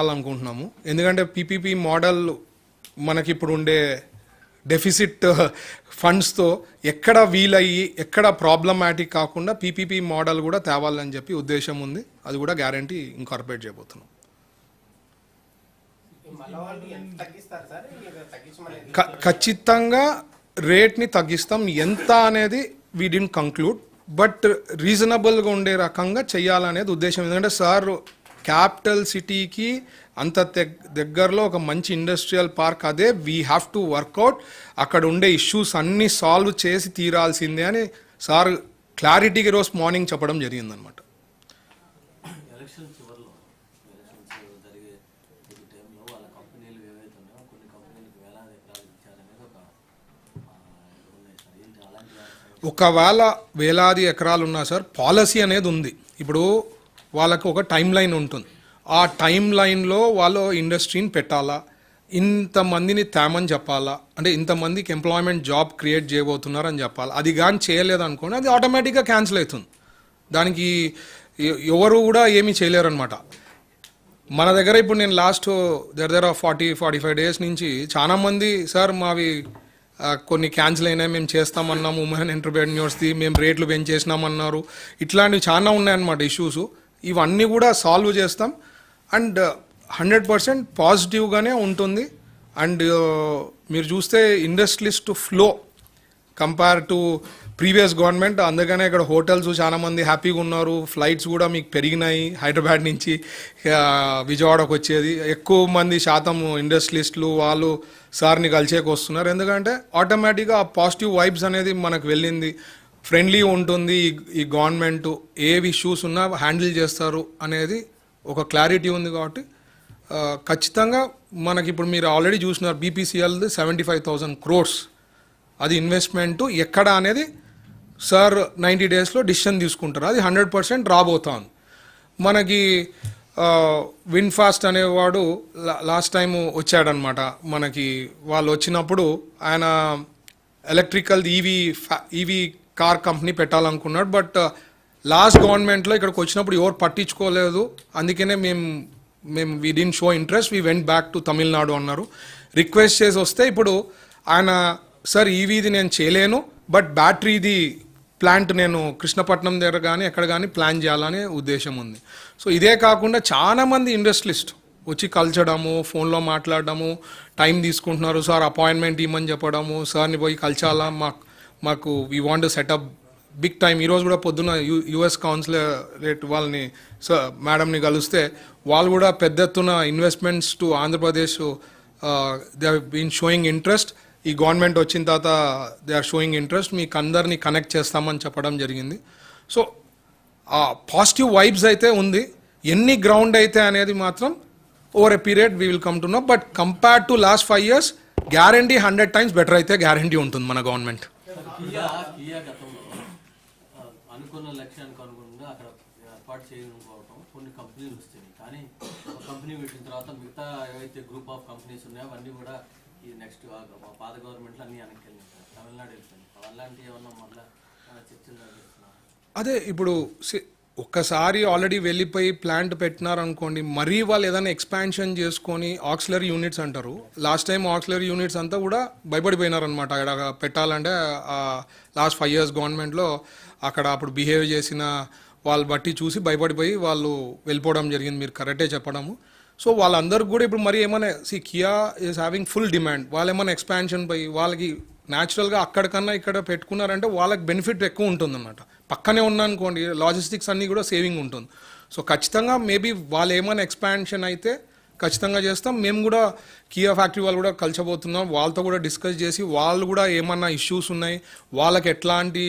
అనుకుంటున్నాము ఎందుకంటే PPP model మనకి ఇప్పుడు ఉండే డెఫిసిట్ uh, ఫండ్స్తో ఎక్కడ వీలయ్యి ఎక్కడ ప్రాబ్లమాటిక్ కాకుండా పీపీపీ మోడల్ కూడా తేవాలని చెప్పి ఉద్దేశం ఉంది. అది కూడా గ్యారంటీ ఇంకార్పొరేట్ చేయబోతున్నాం. క- ఖచ్చితంగా రేట్ని తగ్గిస్తాం. ఎంత అనేది వీ డిన్ కంక్లూడ్ బట్ రీజనబుల్గా ఉండే రకంగా చేయాలనేది ఉద్దేశం. ఎందుకంటే సార్ క్యాపిటల్ సిటీకి అంత దగ్గరలో ఒక మంచి ఇండస్ట్రియల్ పార్క్ అదే. We have to work out అక్కడ ఉండే ఇష్యూస్ అన్నీ సాల్వ్ చేసి తీరాల్సిందే అని సార్ క్లారిటీగా రోజు మార్నింగ్ చెప్పడం జరిగిందనమాట ఒకవేళ వేలాది ఎకరాలు ఉన్నా సార్ పాలసీ అనేది ఉంది. ఇప్పుడు వాళ్ళకు ఒక టైం లైన్ ఉంటుంది. ఆ టైం లైన్లో వాళ్ళు ఇండస్ట్రీని పెట్టాలా? ఇంతమందిని తేమని చెప్పాలా? అంటే ఇంతమందికి ఎంప్లాయ్మెంట్ జాబ్ క్రియేట్ చేయబోతున్నారు అని చెప్పాలి? అది కానీ చేయలేదనుకోండి అది ఆటోమేటిక్గా క్యాన్సిల్ అవుతుంది. దానికి ఎవరు కూడా ఏమీ చేయలేరు అనమాట మన దగ్గర ఇప్పుడు నేను లాస్ట్ దగ్గర దగ్గర ఫార్టీ ఫార్టీ ఫైవ్ డేస్ నుంచి చాలా మంది సార్ మావి కొన్ని క్యాన్సిల్ అయినాయి మేము చేస్తామన్నాము ఉమెన్ ఎంటర్ప్రెన్యూర్స్ది మేము రేట్లు పెంచేసినామన్నారు. ఇట్లాంటివి చాలా ఉన్నాయన్నమాట ఇష్యూస్ ఇవన్నీ కూడా సాల్వ్ చేస్తాం. అండ్ హండ్రెడ్ పర్సెంట్ పాజిటివ్గానే ఉంటుంది. అండ్ uh, మీరు చూస్తే industrialist flow compare to previous government అందుకనే ఇక్కడ హోటల్స్ చాలా మంది హ్యాపీగా ఉన్నారు. ఫ్లైట్స్ కూడా మీకు పెరిగినాయి. హైదరాబాద్ నుంచి విజయవాడకు వచ్చేది. ఎక్కువ మంది శాతం ఇండస్ట్రియలిస్టులు వాళ్ళు సార్ని కలిసేకి వస్తున్నారు ఎందుకంటే ఆటోమేటిక్గా ఆ పాజిటివ్ వైబ్స్ అనేది మనకు వెళ్ళింది. ఫ్రెండ్లీ ఉంటుంది ఈ- గవర్నమెంట్ ఏ ఇష్యూస్ ఉన్నా హ్యాండిల్ చేస్తారు అనేది ఒక క్లారిటీ ఉంది కాబట్టి ఖచ్చితంగా మనకి ఇప్పుడు మీరు ఆల్రెడీ చూసినారు బీపీసీఎల్ది సెవెంటీ ఫైవ్ థౌసండ్ క్రోర్స్ అది ఇన్వెస్ట్మెంట్ ఎక్కడ అనేది సార్ నైంటీ డేస్లో డిసిషన్ తీసుకుంటారు. అది హండ్రెడ్ పర్సెంట్ రాబోతాను మనకి విన్ ఫాస్ట్ అనేవాడు లాస్ట్ టైం వచ్చాడనమాట. మనకి వాళ్ళు వచ్చినప్పుడు ఆయన electrical EV EV car company పెట్టాలనుకున్నాడు but uh, last గవర్నమెంట్లో ఇక్కడికి వచ్చినప్పుడు ఎవరు పట్టించుకోలేదు. అందుకనే మేము మేము we didn't show interest we went back to Tamil Nadu అన్నారు. రిక్వెస్ట్ చేసి వస్తే ఇప్పుడు ఆయన సార్ ఈ వీధి నేను చేయలేను బట్ బ్యాటరీది ప్లాంట్ నేను కృష్ణపట్నం దగ్గర కానీ ఎక్కడ కానీ ప్లాన్ చేయాలనే ఉద్దేశం ఉంది. సో ఇదే కాకుండా చాలా మంది ఇండస్ట్రియలిస్ట్ వచ్చి కలచడము ఫోన్లో మాట్లాడడము టైం తీసుకుంటున్నారు సార్ అపాయింట్మెంట్ ఇవ్వమని చెప్పడము సార్ని పోయి కలచాలా మాకు మాకు we want set up big time ఈరోజు కూడా పొద్దున్న యు యుఎస్ కౌన్సిలరేట్ వాళ్ళని సో మేడంని కలిస్తే వాళ్ళు కూడా పెద్ద ఎత్తున investments to Andhra Pradesh they been showing interest ఈ గవర్నమెంట్ వచ్చిన తర్వాత దే ఆర్ షోయింగ్ ఇంట్రెస్ట్ మీకు అందరినీ కనెక్ట్ చేస్తామని చెప్పడం జరిగింది. సో ఆ పాజిటివ్ వైబ్స్ అయితే ఉంది. ఎన్ని గ్రౌండ్ అయితే అనేది మాత్రం over a period we will come to know but compare to last five years guarantee hundred times better అయితే గ్యారంటీ ఉంటుంది మన గవర్నమెంట్ కియా కియా గతంలో అనుకున్న లక్ష్యానికి అనుగుణంగా అక్కడ ఏర్పాటు చేయకపోవటం కొన్ని కంపెనీలు వస్తాయి. కానీ ఒక కంపెనీ పెట్టిన తర్వాత మిగతా ఏవైతే గ్రూప్ ఆఫ్ కంపెనీస్ ఉన్నాయో అవన్నీ కూడా ఈ నెక్స్ట్ పాత గవర్నమెంట్లో అన్ని వెనక్కి వెళ్ళినాయి తమిళనాడు వెళ్ళిపోయింది అలాంటివి ఏమన్నా మళ్ళీ చర్చలు అదే ఇప్పుడు ఒక్కసారి ఆల్రెడీ వెళ్ళిపోయి ప్లాంట్ పెట్టినారనుకోండి మరీ వాళ్ళు ఏదైనా ఎక్స్పాన్షన్ చేసుకొని ఆక్సిలరీ యూనిట్స్ అంటారు. లాస్ట్ టైం ఆక్సిలరీ యూనిట్స్ అంతా కూడా భయపడిపోయినారనమాట అక్కడ పెట్టాలంటే లాస్ట్ ఫైవ్ ఇయర్స్ గవర్నమెంట్లో అక్కడ అప్పుడు బిహేవ్ చేసిన వాళ్ళు బట్టి చూసి భయపడిపోయి వాళ్ళు వెళ్ళిపోవడం జరిగింది. మీరు కరెక్టే చెప్పడము. సో వాళ్ళందరికీ కూడా ఇప్పుడు మరి ఏమైనా see Kia is having full demand వాళ్ళు ఏమైనా ఎక్స్పాన్షన్ పోయి వాళ్ళకి న్యాచురల్గా అక్కడికన్నా ఇక్కడ పెట్టుకున్నారంటే వాళ్ళకి బెనిఫిట్ ఎక్కువ ఉంటుందన్నమాట. పక్కనే ఉన్నా అనుకోండి లాజిస్టిక్స్ అన్నీ కూడా సేవింగ్ ఉంటుంది. సో ఖచ్చితంగా మేబీ వాళ్ళు ఏమైనా ఎక్స్పాన్షన్ అయితే ఖచ్చితంగా చేస్తాం. మేము కూడా కియా ఫ్యాక్టరీ వాళ్ళు కూడా కలిసబోతున్నాం వాళ్ళతో కూడా డిస్కస్ చేసి వాళ్ళు కూడా ఏమన్నా ఇష్యూస్ ఉన్నాయి వాళ్ళకి ఎట్లాంటి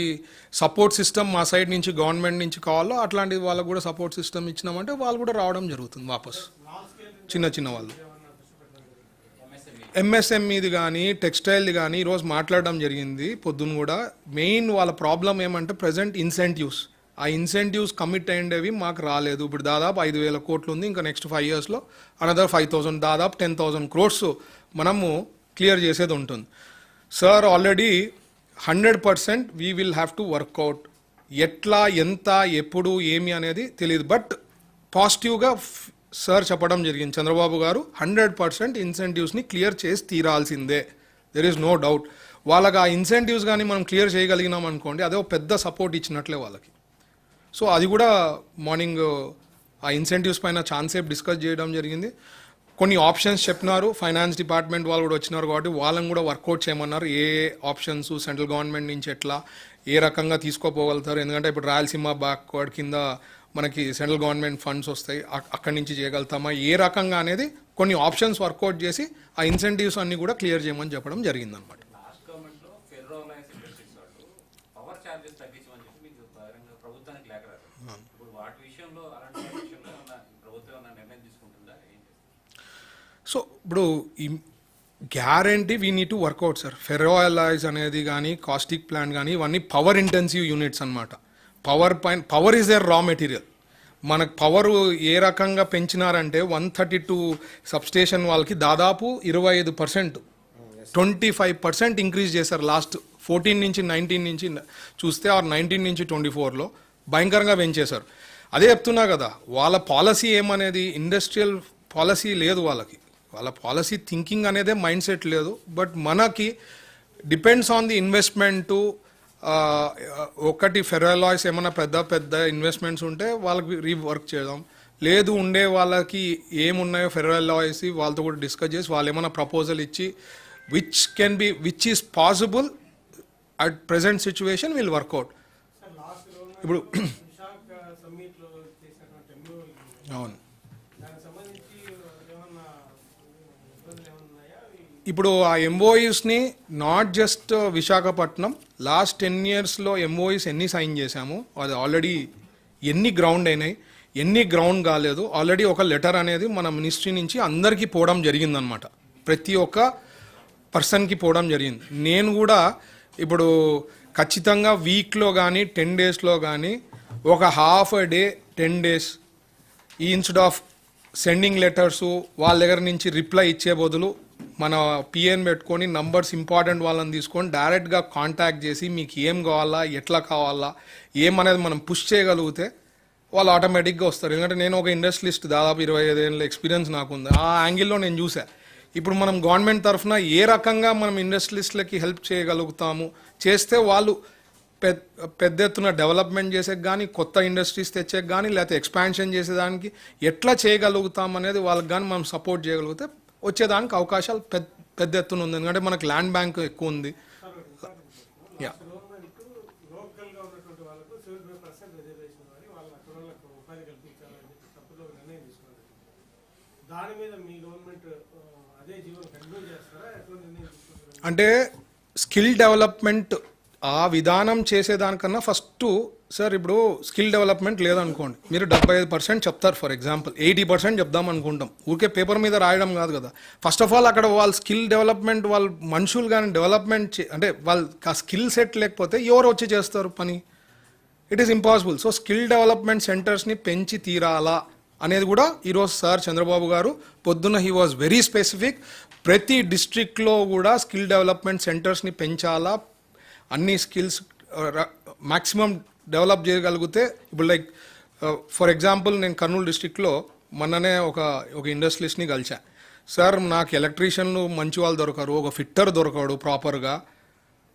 సపోర్ట్ సిస్టమ్ మా సైడ్ నుంచి గవర్నమెంట్ నుంచి కావాలో అట్లాంటి వాళ్ళకు కూడా సపోర్ట్ సిస్టమ్ ఇచ్చినామంటే వాళ్ళు కూడా రావడం జరుగుతుంది వాపస్. చిన్న చిన్న వాళ్ళు. ఎంఎస్ఎంఈది కానీ టెక్స్టైల్ది కానీ ఈరోజు మాట్లాడడం జరిగింది పొద్దున్న కూడా. మెయిన్ వాళ్ళ ప్రాబ్లం ఏమంటే ప్రజెంట్ ఇన్సెంటివ్స్. ఆ ఇన్సెంటివ్స్ కమిట్ అయ్యేవి మాకు రాలేదు. ఇప్పుడు దాదాపు ఐదు వేల కోట్లు ఉంది. ఇంకా నెక్స్ట్ ఫైవ్ ఇయర్స్లో అనదర్ ఫైవ్ థౌసండ్ దాదాపు టెన్ థౌసండ్ క్రోర్స్ మనము క్లియర్ చేసేది ఉంటుంది. Sir already hundred percent we will have to work out ఎట్లా ఎంత ఎప్పుడు ఏమి అనేది తెలియదు బట్ పాజిటివ్గా సార్ చెప్పడం జరిగింది. చంద్రబాబు గారు హండ్రెడ్ పర్సెంట్ ఇన్సెంటివ్స్ని క్లియర్ చేసి తీరాల్సిందే. దెర్ ఈస్ నో డౌట్ వాళ్ళకి ఆ ఇన్సెంటివ్స్ కానీ మనం క్లియర్ చేయగలిగినాం అనుకోండి అదే ఒక పెద్ద సపోర్ట్ ఇచ్చినట్లే వాళ్ళకి. సో అది కూడా మార్నింగ్ ఆ ఇన్సెంటివ్స్ పైన ఛాన్సేపు డిస్కస్ చేయడం జరిగింది. కొన్ని ఆప్షన్స్ చెప్పినారు. ఫైనాన్స్ డిపార్ట్మెంట్ వాళ్ళు కూడా వచ్చినారు కాబట్టి వాళ్ళని కూడా వర్కౌట్ చేయమన్నారు. ఏ ఆప్షన్స్ సెంట్రల్ గవర్నమెంట్ నుంచి ఎట్లా ఏ రకంగా తీసుకోపోగలుగుతారు? ఎందుకంటే ఇప్పుడు రాయలసీమ బ్యాక్వర్డ్ కింద మనకి సెంట్రల్ గవర్నమెంట్ ఫండ్స్ వస్తాయి. అక్కడి నుంచి చేయగలుగుతామా? ఏ రకంగా అనేది కొన్ని ఆప్షన్స్ వర్కౌట్ చేసి ఆ ఇన్సెంటివ్స్ అన్ని కూడా క్లియర్ చేయమని చెప్పడం జరిగిందనమాట లాస్ట్ గవర్నమెంట్లో ఫెర్రో అలయన్స్ ఇండస్ట్రీస్ వాళ్ళు పవర్ చార్జెస్ తగ్గించమని చెప్పి మీకు బహిరంగ ప్రభుత్వానికి లేఖ రాశారు ఇప్పుడు వాటి విషయంలో అలాంటి వాటి విషయంలో ఏమన్నా ఈ ప్రభుత్వం ఏమన్నా నిర్ణయం తీసుకుంటుందా ఏం చేస్తుంది సో ఇప్పుడు ఈ guarantee we need to work out sir ferro alloys అనేది కానీ కాస్టిక్ ప్లాంట్ కానీ ఇవన్నీ పవర్ ఇంటెన్సివ్ యూనిట్స్ అన్నమాట. పవర్ పైన power is er raw material మనకు పవర్ ఏ రకంగా పెంచినారంటే వన్ థర్టీ టూ సబ్స్టేషన్ వాళ్ళకి దాదాపు ఇరవై ఐదు percent twenty five percent increase చేశారు లాస్ట్ ఫోర్టీన్ నుంచి నైన్టీన్ నుంచి చూస్తే ఆర్ నైన్టీన్ నుంచి ట్వంటీ ఫోర్లో భయంకరంగా పెంచేశారు. అదే చెప్తున్నా కదా వాళ్ళ పాలసీ ఏమనేది ఇండస్ట్రియల్ పాలసీ లేదు వాళ్ళకి. వాళ్ళ పాలసీ థింకింగ్ అనేదే మైండ్ సెట్ లేదు. బట్ మనకి డిపెండ్స్ ఆన్ ది ఇన్వెస్ట్మెంటు ఒకటి ఫెరాలాయిస్ ఏమైనా పెద్ద పెద్ద ఇన్వెస్ట్మెంట్స్ ఉంటే వాళ్ళకి రీవర్క్ చేద్దాం. లేదు ఉండే వాళ్ళకి ఏమున్నాయో ఫెరాలాయిస్ వాళ్ళతో కూడా డిస్కస్ చేసి వాళ్ళు ఏమైనా ప్రపోజల్ ఇచ్చి which can be which is possible at present situation will work out ఇప్పుడు అవును దానికి సంబంధించి ఏమన్నా ఇబ్బందులు ఏమన్నా ఉన్నాయా అవి ఇప్పుడు ఆ ఎంఓఈస్ని not just Visakhapatnam last ten ఇయర్స్లో ఎంఓఈస్ ఎన్ని సైన్ చేశాము? అది ఆల్రెడీ ఎన్ని గ్రౌండ్ అయినాయి? ఎన్ని గ్రౌండ్ కాలేదు? ఆల్రెడీ ఒక లెటర్ అనేది మన మినిస్ట్రీ నుంచి అందరికీ పోవడం జరిగిందనమాట ప్రతి ఒక్క పర్సన్కి పోవడం జరిగింది. నేను కూడా ఇప్పుడు ఖచ్చితంగా వీక్లో కానీ టెన్ డేస్లో కానీ ఒక హాఫ్ డే టెన్ డేస్ ఈ ఇన్స్టెడ్ ఆఫ్ సెండింగ్ లెటర్స్ వాళ్ళ దగ్గర నుంచి రిప్లై ఇచ్చే బదులు మన పిఎన్ పెట్టుకొని నంబర్స్ ఇంపార్టెంట్ వాళ్ళని తీసుకొని డైరెక్ట్గా కాంటాక్ట్ చేసి మీకు ఏం కావాలా ఎట్లా కావాలా ఏమనేది మనం పుష్ చేయగలిగితే వాళ్ళు ఆటోమేటిక్గా వస్తారు. ఎందుకంటే నేను ఒక ఇండస్ట్రియలిస్ట్ దాదాపు ఇరవై ఐదేళ్ళ ఎక్స్పీరియన్స్ నాకు ఉంది ఆ యాంగిల్లో నేను చూసా ఇప్పుడు మనం గవర్నమెంట్ తరఫున ఏ రకంగా మనం ఇండస్ట్రియలిస్ట్లకి హెల్ప్ చేయగలుగుతాము? చేస్తే వాళ్ళు పెద్ద పెద్ద ఎత్తున డెవలప్మెంట్ చేసే కానీ కొత్త ఇండస్ట్రీస్ తెచ్చే కానీ లేకపోతే ఎక్స్పాన్షన్ చేసేదానికి ఎట్లా చేయగలుగుతాం అనేది వాళ్ళకి కానీ మనం సపోర్ట్ చేయగలిగితే వచ్చేదానికి అవకాశాలు పెద్ద పెద్ద ఎత్తున ఉంది. ఎందుకంటే మనకి ల్యాండ్ బ్యాంక్ ఎక్కువ ఉంది. యా అంటే స్కిల్ డెవలప్మెంట్ ఆ విధానం చేసేదానికన్నా ఫస్ట్ సార్ ఇప్పుడు స్కిల్ డెవలప్మెంట్ లేదనుకోండి. మీరు డెబ్బై ఐదు పర్సెంట్ చెప్తారు ఫర్ ఎగ్జాంపుల్. ఎయిటీ పర్సెంట్ చెప్దాం అనుకుంటాం ఊరికే పేపర్ మీద రాయడం కాదు కదా. ఫస్ట్ ఆఫ్ ఆల్ అక్కడ వాళ్ళ స్కిల్ డెవలప్మెంట్ వాళ్ళ మనుషులు కానీ డెవలప్మెంట్ అంటే వాళ్ళ ఆ స్కిల్ సెట్ లేకపోతే ఎవరు వచ్చి చేస్తారు పని? It is impossible so skill development సెంటర్స్ని పెంచి తీరాలా అనేది కూడా ఈరోజు సార్ చంద్రబాబు గారు పొద్దున్న హీ వాజ్ వెరీ స్పెసిఫిక్ ప్రతి డిస్ట్రిక్ట్లో కూడా స్కిల్ డెవలప్మెంట్ సెంటర్స్ని పెంచాలా అన్ని స్కిల్స్ మ్యాక్సిమం డెవలప్ చేయగలిగితే ఇప్పుడు లైక్ ఫర్ ఎగ్జాంపుల్ నేను కర్నూలు డిస్టిక్లో మొన్ననే ఒక ఒక ఇండస్ట్రీస్ని కలిసా సార్ నాకు ఎలక్ట్రీషియన్లు మంచి వాళ్ళు దొరకరు ఒక ఫిట్టర్ దొరకడు ప్రాపర్గా.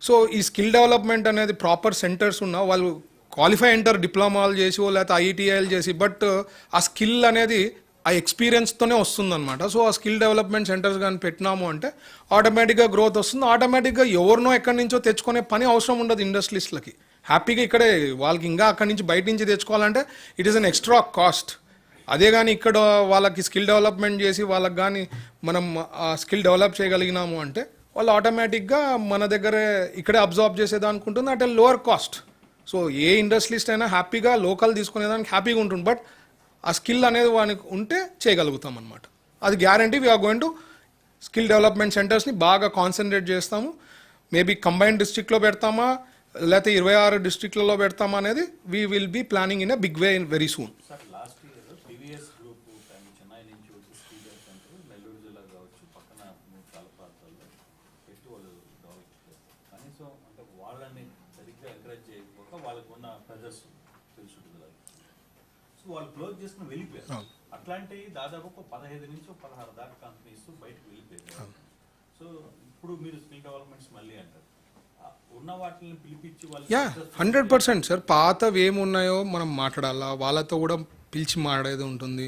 సో ఈ స్కిల్ డెవలప్మెంట్ అనేది ప్రాపర్ సెంటర్స్ ఉన్న వాళ్ళు క్వాలిఫై ఎంటర్ డిప్లొమాలు చేసి లేకపోతే ఐటీఐలు చేసి బట్ ఆ స్కిల్ అనేది ఆ ఎక్స్పీరియన్స్తోనే వస్తుందన్నమాట. సో ఆ స్కిల్ డెవలప్మెంట్ సెంటర్స్ కానీ పెట్టినాము అంటే ఆటోమేటిక్గా గ్రోత్ వస్తుంది. ఆటోమేటిక్గా ఎవరినో ఎక్కడి నుంచో తెచ్చుకునే పని అవసరం ఉండదు ఇండస్ట్రీస్లకి హ్యాపీగా ఇక్కడే వాళ్ళకి ఇంకా అక్కడి నుంచి బయట నుంచి తెచ్చుకోవాలంటే it is an extra cost అదే కానీ ఇక్కడ వాళ్ళకి స్కిల్ డెవలప్మెంట్ చేసి వాళ్ళకి కానీ మనం ఆ స్కిల్ డెవలప్ చేయగలిగినాము అంటే వాళ్ళు ఆటోమేటిక్గా మన దగ్గరే ఇక్కడే అబ్జర్వ్ చేసేదానికి ఉంటుంది. అట్ లోవర్ కాస్ట్ సో ఏ ఇండస్ట్రీస్ట్ అయినా హ్యాపీగా లోకల్ తీసుకునేదానికి హ్యాపీగా ఉంటుంది. బట్ ఆ స్కిల్ అనేది వానికి ఉంటే చేయగలుగుతాం అనమాట అది guarantee we are going to skill development సెంటర్స్ని బాగా కాన్సన్ట్రేట్ చేస్తాము. మేబీ కంబైన్ డిస్ట్రిక్ట్లో పెడతామా? లేకపోతే ఇరవై ఆరు డిస్ట్రిక్ట్లలో పెడతామా అనేది we will be planning in a big way in very soon sir last year TVS group కానీ చెన్నై నుంచి వచ్చి స్పీకర్ సెంటర్ నెల్లూరు జిల్లా కావచ్చు పక్కన మూడు చాలా ప్రాంతాల్లో పెట్టి వాళ్ళు డెవలప్ చేస్తారు కనీసం అంటే వాళ్ళని సరిగ్గా ఎంకరేజ్ చేయకపోక వాళ్ళకు ఉన్న ప్రెజర్స్ తెలుసుంటుంది కదా సో వాళ్ళు క్లోజ్ చేసుకుని వెళ్ళిపోయారు. అట్లాంటి దాదాపు ఒక పదహైదు నుంచి పదహారు దాకా కంపెనీస్ బయటకు వెళ్ళిపోయారు. సో ఇప్పుడు మీరు స్కిల్ డెవలప్మెంట్స్ మళ్ళీ అంటారు. యా హండ్రెడ్ పర్సెంట్ సార్ పాతవి ఏమున్నాయో మనం మాట్లాడాలా? వాళ్ళతో కూడా పిలిచి మాట్లాడేది ఉంటుంది.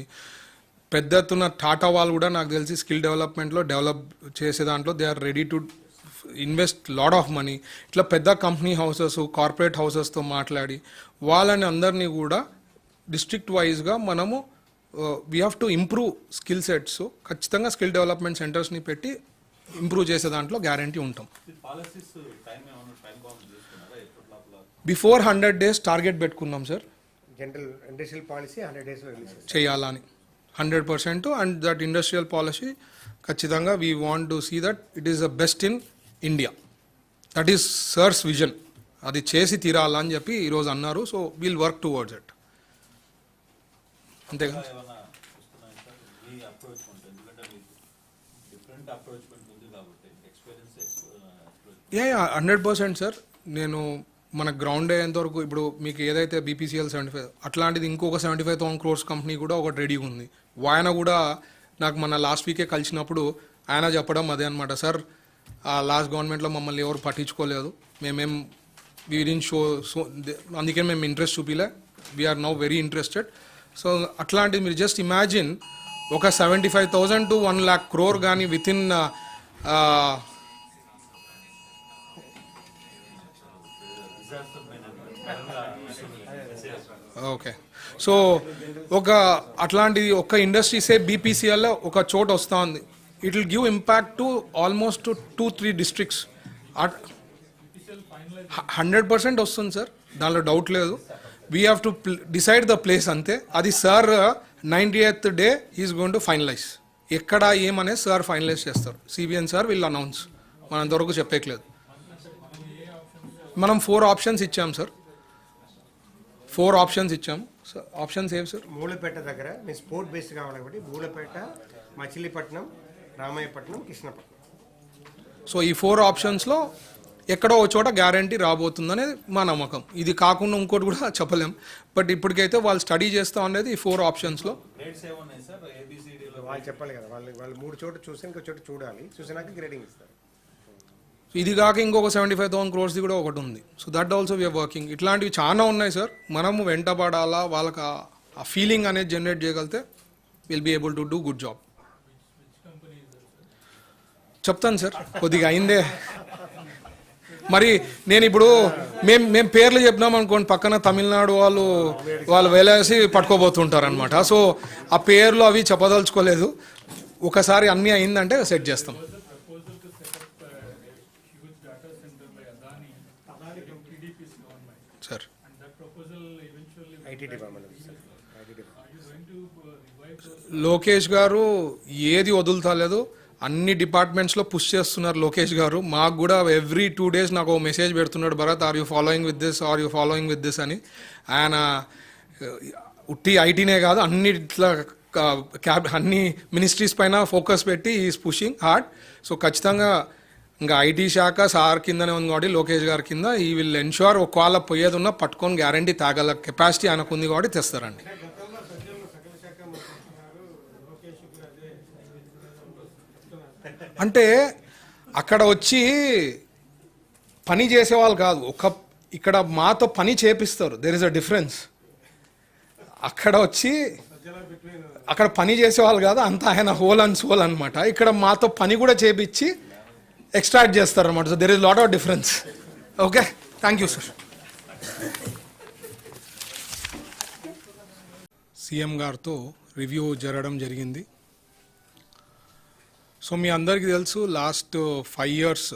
పెద్ద ఎత్తున టాటా వాళ్ళు కూడా నాకు తెలిసి స్కిల్ డెవలప్మెంట్లో డెవలప్ చేసే దాంట్లో they are ready to invest lot of money. ఇట్లా పెద్ద కంపెనీ హౌసెస్ కార్పొరేట్ హౌసెస్తో మాట్లాడి వాళ్ళని అందరినీ కూడా డిస్ట్రిక్ట్ వైజ్గా మనము we have to improve skill sets ఖచ్చితంగా స్కిల్ డెవలప్మెంట్ సెంటర్స్ని పెట్టి ఇంప్రూవ్ చేసే దాంట్లో గ్యారంటీ ఉంటాం. బిఫోర్ హండ్రెడ్ డేస్ టార్గెట్ పెట్టుకున్నాం sir general industrial policy hundred చేయాలని. Hundred percent and that industrial policy ఖచ్చితంగా we want to see that it is the best in India that is sir's vision అది చేసి తీరాలని చెప్పి ఈరోజు అన్నారు so we'll work towards it అంతే కదా? ఇంకా ఏమైనా వస్తున్నాయి సార్ మీ అప్రోచ్మెంట్ ఎందుకంటే మీకు డిఫరెంట్ అప్రోచ్మెంట్ ఉంది కాబట్టి experience approach yeah yeah hundred percent sir నేను మన గ్రౌండ్ అయ్యేంత వరకు ఇప్పుడు మీకు ఏదైతే బీపీసీఎల్ సెవెంటీ ఫైవ్ అట్లాంటిది ఇంకొక seventy five thousand crores company కూడా ఒకటి రెడీగా ఉంది. ఆయన కూడా నాకు మన లాస్ట్ వీకే కలిసినప్పుడు ఆయన చెప్పడం అదే అనమాట సార్ ఆ లాస్ట్ గవర్నమెంట్లో మమ్మల్ని ఎవరు పట్టించుకోలేదు. మేమేం వీరిన్ షో సో అందుకే మేము interest చూపిలే. We are now very interested so అట్లాంటిది మీరు జస్ట్ ఇమాజిన్ ఒక seventy five thousand to one lakh crore కానీ విత్ ఇన్ ఓకే సో ఒక అట్లాంటిది ఒక ఇండస్ట్రీసే బీపీసీఎల్ ఒక చోట వస్తూ ఉంది it will give impact to almost two three districts hundred percent వస్తుంది సార్ దానిలో డౌట్ లేదు. We have to decide the place అంతే. అది sir ninety eighth day is going to finalise ఎక్కడ ఏమనేది సార్ ఫైనలైజ్ చేస్తారు. సిబిఎన్ సార్ విల్ అనౌన్స్ మనం అంతవరకు చెప్పేయట్లేదు. మనం ఫోర్ ఆప్షన్స్ ఇచ్చాం సార్ ఫోర్ ఆప్షన్స్ ఇచ్చాం. సార్ ఆప్షన్స్ ఏవి సార్ మూలపేట దగ్గర మీ స్పోర్ట్ బేస్డ్ కావాలి కాబట్టి మూలపేట మచిలీపట్నం రామాయపట్నం కృష్ణపట్నం. సో ఈ ఫోర్ ఆప్షన్స్లో ఎక్కడో ఒక చోట గ్యారంటీ రాబోతుందనేది మా నమ్మకం. ఇది కాకుండా ఇంకోటి కూడా చెప్పలేం. బట్ ఇప్పటికైతే వాళ్ళు స్టడీ చేస్తా ఉండేది ఈ ఫోర్ ఆప్షన్స్లో వాళ్ళు చెప్పాలి కదా. వాళ్ళు వాళ్ళు మూడు చోట్ల చూసి ఇంకో చోట చూడాలి. చూసినాక గ్రేడింగ్ ఇస్తారు. ఇది కాక ఇంకొక సెవెంటీ ఫైవ్ థౌసండ్ క్రోర్స్ది కూడా ఒకటి ఉంది. So that also we are working ఇట్లాంటివి చాలా ఉన్నాయి సార్. మనము వెంటబడాలా? వాళ్ళకి ఆ- ఆ ఫీలింగ్ అనేది జనరేట్ చేయగలిగితే will be able to do good job చెప్తాను సార్. కొద్దిగా అయిందే. మరి నేను ఇప్పుడు మేము మేము పేర్లు చెప్పినాం అనుకోండి. పక్కన తమిళనాడు వాళ్ళు వాళ్ళు వేలేసి పట్టుకోబోతుంటారు అనమాట సో ఆ పేర్లు అవి చెప్పదలుచుకోలేదు. ఒకసారి అన్నీ అయిందంటే సెట్ చేస్తాం. సార్. లోకేష్ గారు ఏది వదులుతలేదు అన్ని డిపార్ట్మెంట్స్లో పుష్ చేస్తున్నారు లోకేష్ గారు. మాకు కూడా ఎవ్రీ టూ డేస్ నాకు ఒక మెసేజ్ పెడుతున్నాడు Bharat are you following with this are you following with this అని. ఆయన ఉట్టి ఐటీనే కాదు అన్ని ఇట్లా క్యాబ్ అన్ని మినిస్ట్రీస్ పైన ఫోకస్ పెట్టి ఈస్ పుషింగ్ హార్డ్ సో ఖచ్చితంగా ఇంకా ఐటీ శాఖ సార్ కిందనే ఉంది కాబట్టి లోకేష్ గారి కింద ఈ విల్ ఎన్ష్యూర్ ఒకవేళ పోయేది ఉన్నా పట్టుకొని గ్యారంటీ తాగల కెపాసిటీ ఆయనకు ఉంది కాబట్టి తెస్తారండి గతంలో సజ్జలు సకల శాఖ మంత్రులు లోకేష్ కూడా అదే చెప్తున్నారు అంటే అక్కడ వచ్చి పని చేసేవాళ్ళు కాదు. ఒక ఇక్కడ మాతో పని చేపిస్తారు. దెర్ ఇస్ అ డిఫరెన్స్ అక్కడ వచ్చి అక్కడ పని చేసేవాళ్ళు కాదు. అంతా ఆయన హోల్ అండ్ సోల్ అనమాట ఇక్కడ మాతో పని కూడా చేపించి ఎక్స్ట్రాక్ట్ చేస్తారు అనమాట so there is lot of difference okay thank you sir CM గారితో రివ్యూ జరగడం జరిగింది. సో మీ అందరికీ తెలుసు లాస్ట్ ఫైవ్ ఇయర్స్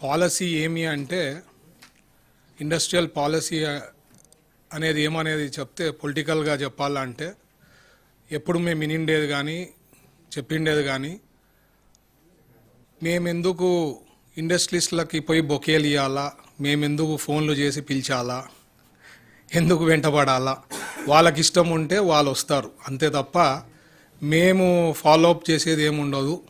పాలసీ ఏమి అంటే ఇండస్ట్రియల్ పాలసీ అనేది ఏమనేది చెప్తే పొలిటికల్గా చెప్పాలంటే ఎప్పుడు మేము వినిండేది కానీ చెప్పిండేది కానీ మేమెందుకు ఇండస్ట్రీస్లకి పోయి బొకేలు ఇవ్వాలా మేమెందుకు ఫోన్లు చేసి పిలిచాలా ఎందుకు వెంటబడాలా వాళ్ళకి ఇష్టం ఉంటే వాళ్ళు వస్తారు. అంతే తప్ప మేము ఫాలో అప్ చేసేది ఉండదు.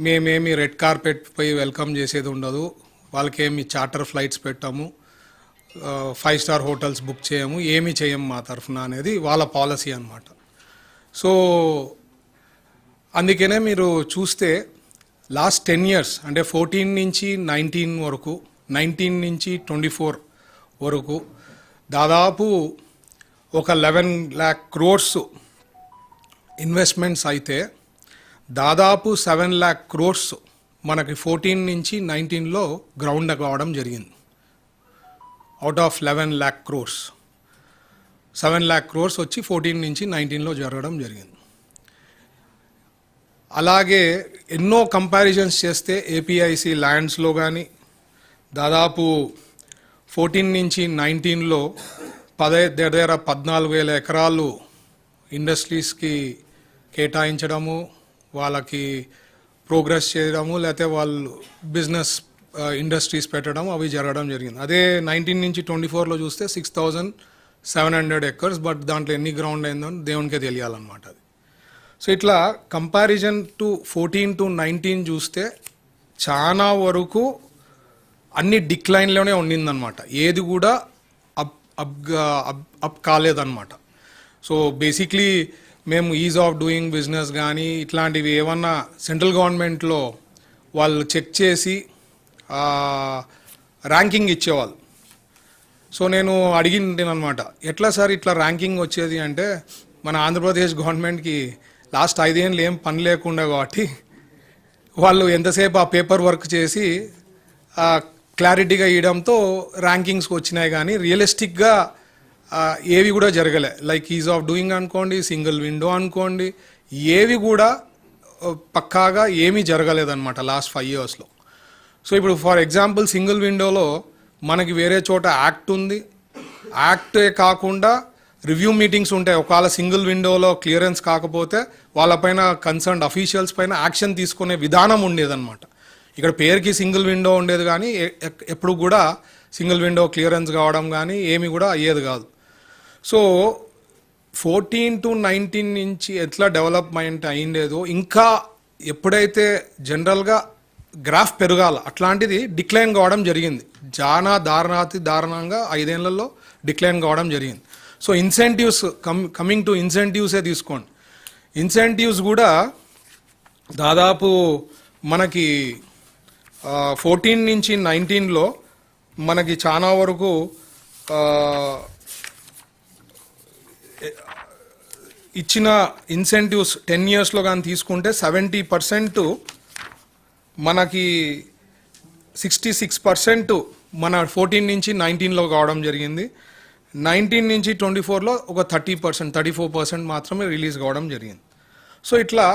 మేమేమి రెడ్ కార్పెట్ పోయి వెల్కమ్ చేసేది ఉండదు. వాళ్ళకేమి చార్టర్ ఫ్లైట్స్ పెట్టాము. ఫైవ్ స్టార్ హోటల్స్ బుక్ చేయము. ఏమి చేయము మా తరఫున అనేది వాళ్ళ పాలసీ అనమాట సో అందుకనే మీరు చూస్తే లాస్ట్ టెన్ ఇయర్స్ అంటే ఫోర్టీన్ నుంచి నైన్టీన్ వరకు నైన్టీన్ నుంచి ట్వంటీ ఫోర్ వరకు దాదాపు ఒక లెవెన్ ల్యాక్ క్రోర్స్ ఇన్వెస్ట్మెంట్స్ అయితే దాదాపు సెవెన్ ల్యాక్ క్రోర్స్ మనకి ఫోర్టీన్ నుంచి నైన్టీన్లో గ్రౌండ్ కావడం జరిగింది. Out of eleven lakh crores seven lakh crores వచ్చి ఫోర్టీన్ నుంచి నైన్టీన్లో జరగడం జరిగింది. అలాగే ఎన్నో కంపారిజన్స్ చేస్తే ఏపీఐసి ల్యాండ్స్లో కానీ దాదాపు ఫోర్టీన్ నుంచి నైన్టీన్లో పదే దగ్గర పద్నాలుగు వేల ఎకరాలు ఇండస్ట్రీస్కి కేటాయించడము వాళ్ళకి ప్రోగ్రెస్ చేయడము లేకపోతే వాళ్ళు బిజినెస్ ఇండస్ట్రీస్ పెట్టడం అవి జరగడం జరిగింది. అదే నైన్టీన్ నుంచి ట్వంటీ ఫోర్లో చూస్తే six thousand seven hundred acres but దాంట్లో ఎన్ని గ్రౌండ్ అయిందో దేవునికే తెలియాలన్నమాట అది. సో ఇట్లా comparison to fourteen to nineteen చూస్తే చాలా వరకు అన్ని డిక్లైన్లోనే ఉండిందనమాట ఏది కూడా అప్ అప్ అప్ అప్ కాలేదన్నమాట. సో బేసిక్లీ మేము ఈజ్ ఆఫ్ డూయింగ్ బిజినెస్ కానీ ఇట్లాంటివి ఏమన్నా సెంట్రల్ గవర్నమెంట్లో వాళ్ళు చెక్ చేసి ర్యాంకింగ్ ఇచ్చేవాళ్ళు. సో నేను అడిగి అనమాట ఎట్లా సార్ ఇట్లా ర్యాంకింగ్ వచ్చేది అంటే మన ఆంధ్రప్రదేశ్ గవర్నమెంట్కి లాస్ట్ ఐదేళ్ళు ఏం పని లేకుండా కాబట్టి వాళ్ళు ఎంతసేపు ఆ పేపర్ వర్క్ చేసి క్లారిటీగా ఇవ్వడంతో ర్యాంకింగ్స్కి వచ్చినాయి కానీ రియలిస్టిక్గా ఏవి కూడా జరగలే. లైక్ ఈజ్ ఆఫ్ డూయింగ్ అనుకోండి సింగిల్ విండో అనుకోండి ఏవి కూడా పక్కాగా ఏమీ జరగలేదన్నమాట లాస్ట్ ఫైవ్ ఇయర్స్లో సో ఇప్పుడు ఫర్ ఎగ్జాంపుల్ సింగిల్ విండోలో మనకి వేరే చోట యాక్ట్ ఉంది. యాక్టే కాకుండా రివ్యూ మీటింగ్స్ ఉంటాయి. ఒకవేళ సింగిల్ విండోలో క్లియరెన్స్ కాకపోతే వాళ్ళపైన కన్సర్న్ అఫీషియల్స్ పైన యాక్షన్ తీసుకునే విధానం ఉండేదన్నమాట. ఇక్కడ పేరుకి సింగిల్ విండో ఉండేది కానీ ఎ- ఎప్పుడు కూడా సింగిల్ విండో క్లియరెన్స్ కావడం కానీ ఏమి కూడా అయ్యేది కాదు. సో ఫోర్టీన్ టు నైన్టీన్ నుంచి ఎట్లా డెవలప్మెంట్ అయిందేదో ఇంకా ఎప్పుడైతే జనరల్గా గ్రాఫ్ పెరగాల అట్లాంటిది డిక్లైన్ కావడం జరిగింది. చాలా దారుణాతి దారుణంగా ఐదేళ్ళలో డిక్లైన్ కావడం జరిగింది. So incentives come coming to ఇన్సెంటివ్సే తీసుకోండి. ఇన్సెంటివ్స్ కూడా దాదాపు మనకి ఫోర్టీన్ నుంచి నైన్టీన్లో మనకి చాలా వరకు ఆ, ఇచ్చిన ఇన్సెంటివ్స్ టెన్ ఇయర్స్లో కానీ తీసుకుంటే సెవెంటీ పర్సెంట్ మనకి సిక్స్టీ సిక్స్ పర్సెంట్ మన ఫోర్టీన్ నుంచి నైన్టీన్లో కావడం జరిగింది. నైన్టీన్ నుంచి ట్వంటీ ఫోర్లో ఒక thirty percent thirty four percent మాత్రమే రిలీజ్ కావడం జరిగింది. సో ఇట్లా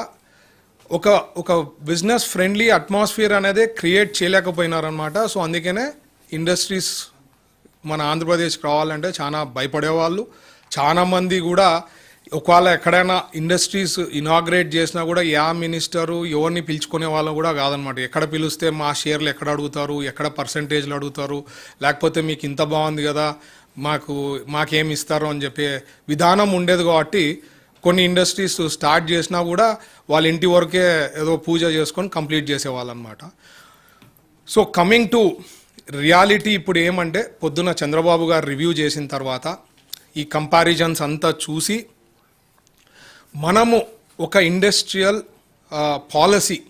ఒక ఒక బిజినెస్ ఫ్రెండ్లీ అట్మాస్ఫియర్ అనేది క్రియేట్ చేయలేకపోయినారనమాట సో అందుకనే ఇండస్ట్రీస్ మన ఆంధ్రప్రదేశ్కి రావాలంటే చాలా భయపడేవాళ్ళు. చాలా మంది కూడా ఒకవేళ ఎక్కడైనా ఇండస్ట్రీస్ ఇనాగ్రేట్ చేసినా కూడా యా మినిస్టరు ఎవరిని పిలుచుకునే వాళ్ళు కూడా కాదనమాట. ఎక్కడ పిలిస్తే మా షేర్లు ఎక్కడ అడుగుతారు ఎక్కడ పర్సంటేజ్లు అడుగుతారు లేకపోతే మీకు ఇంత బాగుంది కదా మాకు మాకేమి ఇస్తారు అని చెప్పే విధానం ఉండేది కాబట్టి కొన్ని ఇండస్ట్రీస్ స్టార్ట్ చేసినా కూడా వాళ్ళ ఇంటి వరకే ఏదో పూజ చేసుకొని కంప్లీట్ చేసేవాళ్ళు అనమాట సో కమింగ్ టు రియాలిటీ ఇప్పుడు ఏమంటే పొద్దున చంద్రబాబు గారు రివ్యూ చేసిన తర్వాత ఈ కంపారిజన్స్ అంతా చూసి మనము ఒక industrial policy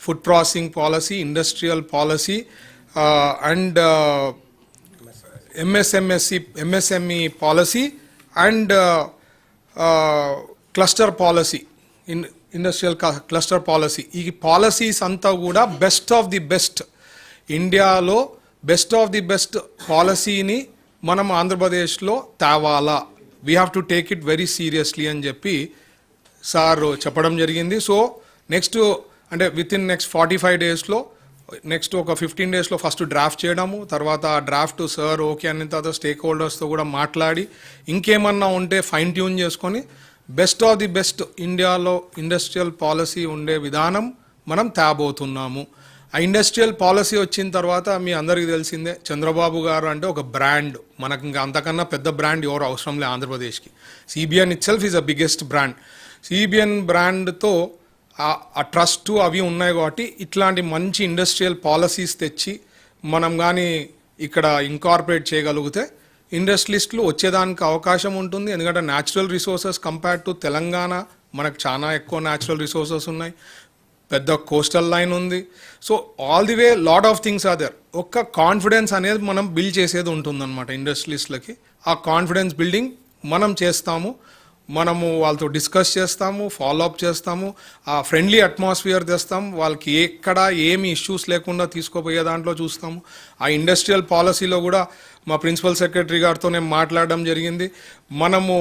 food processing policy industrial policy and ఎంఎస్ఎంఎస్సి MSME policy and cluster policy in industrial cluster policy ఈ పాలసీస్ అంతా కూడా బెస్ట్ ఆఫ్ ది బెస్ట్ ఇండియాలో బెస్ట్ ఆఫ్ ది బెస్ట్ పాలసీని మనం ఆంధ్రప్రదేశ్లో తేవాలా. We have to take it very seriously అని చెప్పి sir చెప్పడం జరిగింది. సో నెక్స్ట్ అంటే with in next forty five డేస్లో నెక్స్ట్ ఒక ఫిఫ్టీన్ డేస్లో ఫస్ట్ డ్రాఫ్ట్ చేయడము తర్వాత ఆ డ్రాఫ్ట్ సార్ ఓకే అన్న తర్వాత స్టేక్ హోల్డర్స్తో కూడా మాట్లాడి ఇంకేమన్నా ఉంటే ఫైన్ ట్యూన్ చేసుకొని బెస్ట్ ఆఫ్ ది బెస్ట్ ఇండియాలో ఇండస్ట్రియల్ పాలసీ ఉండే విధానం మనం తేబోతున్నాము. ఆ ఇండస్ట్రియల్ పాలసీ వచ్చిన తర్వాత మీ అందరికీ తెలిసిందే చంద్రబాబు గారు అంటే ఒక బ్రాండ్ మనకు ఇంకా అంతకన్నా పెద్ద బ్రాండ్ ఎవరు అవసరం లేదు ఆంధ్రప్రదేశ్కి. CBN itself is a biggest brand CBN బ్రాండ్తో ఆ ట్రస్ట్ అవి ఉన్నాయి కాబట్టి ఇట్లాంటి మంచి ఇండస్ట్రియల్ పాలసీస్ తెచ్చి మనం కానీ ఇక్కడ ఇంకార్పొరేట్ చేయగలిగితే ఇండస్ట్రియలిస్టులు వచ్చేదానికి అవకాశం ఉంటుంది. ఎందుకంటే natural resources compare to Telangana మనకు చాలా ఎక్కువ న్యాచురల్ రిసోర్సెస్ ఉన్నాయి. పెద్ద కోస్టల్ లైన్ ఉంది. So all the way lot of things are there ఒక్క కాన్ఫిడెన్స్ అనేది మనం బిల్డ్ చేసేది ఉంటుందన్నమాట ఇండస్ట్రియలిస్ట్లకి ఆ కాన్ఫిడెన్స్ బిల్డింగ్ మనం చేస్తాము. మనము వాళ్ళతో డిస్కస్ చేస్తాము ఫాలో అప్ చేస్తాము ఆ ఫ్రెండ్లీ అట్మాస్ఫియర్ తెస్తాం వాళ్ళకి ఎక్కడ ఏమి ఇష్యూస్ లేకుండా తీసుకోపోయే దాంట్లో చూస్తాము. ఆ ఇండస్ట్రియల్ పాలసీలో కూడా మా ప్రిన్సిపల్ సెక్రటరీ గారితో నేను మాట్లాడడం జరిగింది. మనము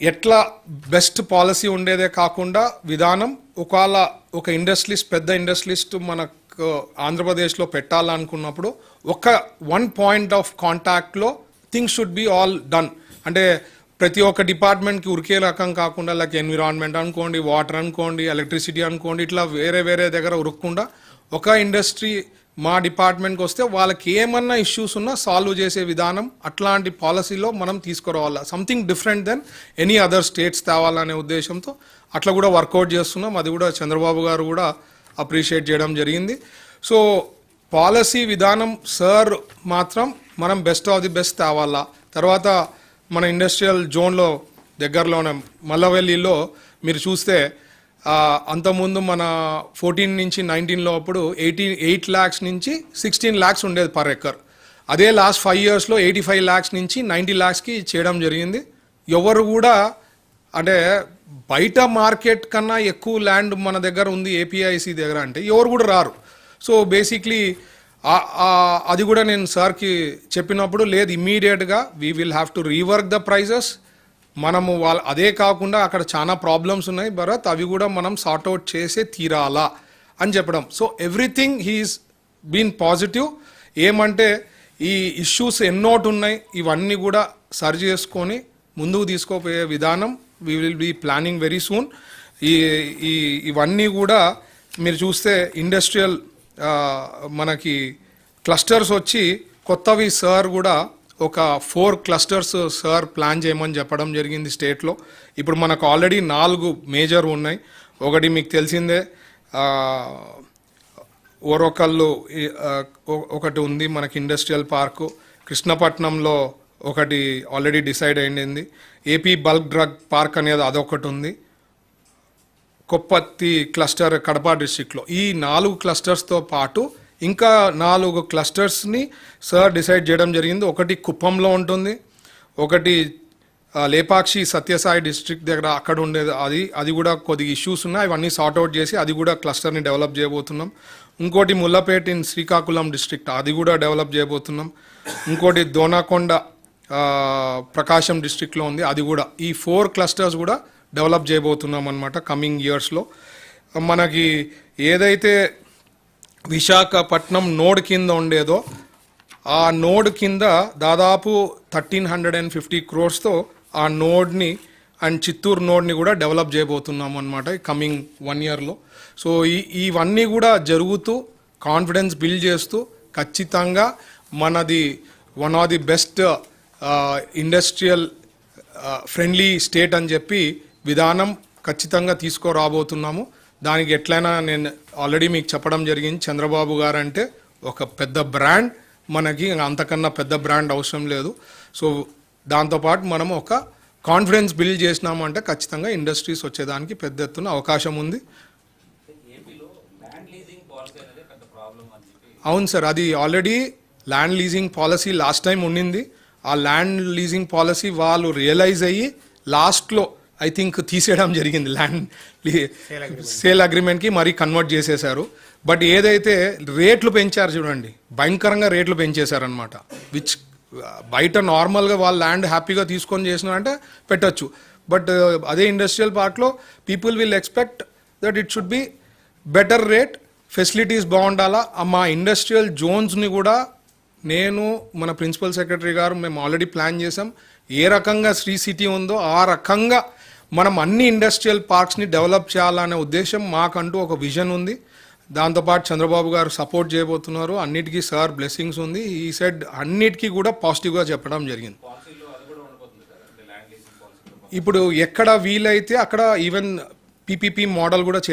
ఎట్లా బెస్ట్ పాలసీ ఉండేదే కాకుండా విధానం ఒకవేళ ఒక ఇండస్ట్రీస్ పెద్ద ఇండస్ట్రీస్ట్ మనకు ఆంధ్రప్రదేశ్లో పెట్టాలనుకున్నప్పుడు ఒక వన్ పాయింట్ ఆఫ్ కాంటాక్ట్లో things should be all done అంటే ప్రతి ఒక్క డిపార్ట్మెంట్కి ఉరికే రకం కాకుండా లైక్ ఎన్విరాన్మెంట్ అనుకోండి వాటర్ అనుకోండి ఎలక్ట్రిసిటీ అనుకోండి ఇట్లా వేరే వేరే దగ్గర ఉరకకుండా ఒక ఇండస్ట్రీ మా డిపార్ట్మెంట్కి వస్తే వాళ్ళకి ఏమన్నా ఇష్యూస్ ఉన్నా సాల్వ్ చేసే విధానం అట్లాంటి పాలసీలో మనం తీసుకురావాలా. Something different then any other states తేవాలనే ఉద్దేశంతో అట్లా కూడా వర్కౌట్ చేస్తున్నాం. అది కూడా చంద్రబాబు గారు కూడా అప్రిషియేట్ చేయడం జరిగింది. సో పాలసీ విధానం సార్ మాత్రం మనం బెస్ట్ ఆఫ్ ది బెస్ట్ తేవాలా. తర్వాత మన ఇండస్ట్రియల్ జోన్లో దగ్గరలోనే మల్లవెల్లిలో మీరు చూస్తే అంతకుముందు మన ఫోర్టీన్ నుంచి నైన్టీన్లో అప్పుడు ఎయిటీన్ ఎయిట్ ల్యాక్స్ నుంచి సిక్స్టీన్ ల్యాక్స్ ఉండేది పర్ ఎకర్. అదే లాస్ట్ ఫైవ్ ఇయర్స్లో ఎయిటీ ఫైవ్ ల్యాక్స్ నుంచి నైంటీ ల్యాక్స్కి చేయడం జరిగింది. ఎవరు కూడా అంటే బయట మార్కెట్ కన్నా ఎక్కువ ల్యాండ్ మన దగ్గర ఉంది ఏపీఐసి దగ్గర అంటే ఎవరు కూడా రారు. సో బేసిక్లీ అది కూడా నేను సార్కి చెప్పినప్పుడు లేదు ఇమ్మీడియట్గా we will have to rework the prices మనము వాళ్ళ అదే కాకుండా అక్కడ చాలా ప్రాబ్లమ్స్ ఉన్నాయి భరత్ అవి కూడా మనం సార్ట్అవుట్ చేసే తీరాలా అని చెప్పడం. So everything he's been positive ఏమంటే ఈ ఇష్యూస్ ఎన్నోటి ఉన్నాయి ఇవన్నీ కూడా సరి చేసుకొని ముందుకు తీసుకోపోయే విధానం we will be planning very soon ఈ ఈ ఇవన్నీ కూడా మీరు చూస్తే ఇండస్ట్రియల్ మనకి క్లస్టర్స్ వచ్చి కొత్తవి సార్ కూడా ఒక ఫోర్ క్లస్టర్స్ సార్ ప్లాన్ చేయమని చెప్పడం జరిగింది స్టేట్లో ఇప్పుడు మనకు ఆల్రెడీ నాలుగు మేజర్ ఉన్నాయి. ఒకటి మీకు తెలిసిందే ఆ, ఓరొకళ్ళు ఒకటి ఉంది మనకి ఇండస్ట్రియల్ పార్కు కృష్ణపట్నంలో ఒకటి ఆల్రెడీ డిసైడ్ అయింది. ఏపీ బల్క్ డ్రగ్ పార్క్ అనేది అదొకటి ఉంది. కొప్పత్తి క్లస్టర్ కడప డిస్టిక్లో ఈ నాలుగు క్లస్టర్స్తో పాటు ఇంకా నాలుగు క్లస్టర్స్ని సార్ డిసైడ్ చేయడం జరిగింది. ఒకటి కుప్పంలో ఉంటుంది. ఒకటి లేపాక్షి సత్యసాయి డిస్ట్రిక్ట్ దగ్గర అక్కడ ఉండేది. అది అది కూడా కొద్దిగా ఇష్యూస్ ఉన్నాయి. అవన్నీ సార్ట్అవుట్ చేసి అది కూడా క్లస్టర్ని డెవలప్ చేయబోతున్నాం. ఇంకోటి ముల్లపేట ఇన్ శ్రీకాకుళం డిస్ట్రిక్ట్ అది కూడా డెవలప్ చేయబోతున్నాం. ఇంకోటి దోనాకొండ ప్రకాశం డిస్ట్రిక్ట్లో ఉంది. అది కూడా. ఈ ఫోర్ క్లస్టర్స్ కూడా డెవలప్ చేయబోతున్నాం అనమాట కమింగ్ ఇయర్స్లో మనకి ఏదైతే విశాఖపట్నం నోడ్ కింద ఉండేదో ఆ నోడ్ కింద దాదాపు థర్టీన్ హండ్రెడ్ అండ్ ఫిఫ్టీ క్రోర్స్తో ఆ నోడ్ని అండ్ చిత్తూరు నోడ్ని కూడా డెవలప్ చేయబోతున్నాం అనమాట కమింగ్ వన్ ఇయర్లో సో ఈ ఇవన్నీ కూడా జరుగుతూ కాన్ఫిడెన్స్ బిల్డ్ చేస్తూ ఖచ్చితంగా మనది one of the best industrial friendly state అని చెప్పి విధానం ఖచ్చితంగా తీసుకురాబోతున్నాము. దానికి ఎట్లయినా నేను ఆల్రెడీ మీకు చెప్పడం జరిగింది చంద్రబాబు గారు అంటే ఒక పెద్ద బ్రాండ్. మనకి అంతకన్నా పెద్ద బ్రాండ్ అవసరం లేదు. సో దాంతోపాటు మనం ఒక కాన్ఫిడెన్స్ బిల్డ్ చేసినామంటే ఖచ్చితంగా ఇండస్ట్రీస్ వచ్చేదానికి పెద్ద ఎత్తున అవకాశం ఉంది. అవును సార్ అది already land leasing policy last time ఉండింది ఆ ల్యాండ్ లీజింగ్ పాలసీ వాళ్ళు రియలైజ్ అయ్యి లాస్ట్లో ఐ థింక్ తీసేయడం జరిగింది ల్యాండ్ సేల్ అగ్రిమెంట్కి మరీ కన్వర్ట్ చేసేశారు. బట్ ఏదైతే రేట్లు పెంచారు చూడండి భయంకరంగా రేట్లు పెంచేశారనమాట విచ్ బయట నార్మల్గా వాళ్ళు ల్యాండ్ హ్యాపీగా తీసుకొని చేసినారంటే పెట్టొచ్చు. బట్ అదే ఇండస్ట్రియల్ పార్క్లో people will expect that it should be better rate facilities బాగుండాలా. ఆ మా ఇండస్ట్రియల్ జోన్స్ని కూడా నేను మన ప్రిన్సిపల్ సెక్రటరీ గారు మేము ఆల్రెడీ ప్లాన్ చేసాం ఏ రకంగా శ్రీ సిటీ ఉందో ఆ రకంగా మనం అన్ని ఇండస్ట్రియల్ పార్క్స్ని డెవలప్ చేయాలనే ఉద్దేశం మాకంటూ ఒక విజన్ ఉంది. దాంతోపాటు చంద్రబాబు గారు సపోర్ట్ చేయబోతున్నారు. అన్నిటికీ సార్ బ్లెస్సింగ్స్ ఉంది. ఈ సైడ్ అన్నిటికీ కూడా పాజిటివ్గా చెప్పడం జరిగింది. ఇప్పుడు ఎక్కడ వీలైతే అక్కడ ఈవెన్ పీపీపీ మోడల్ కూడా చేయాలి.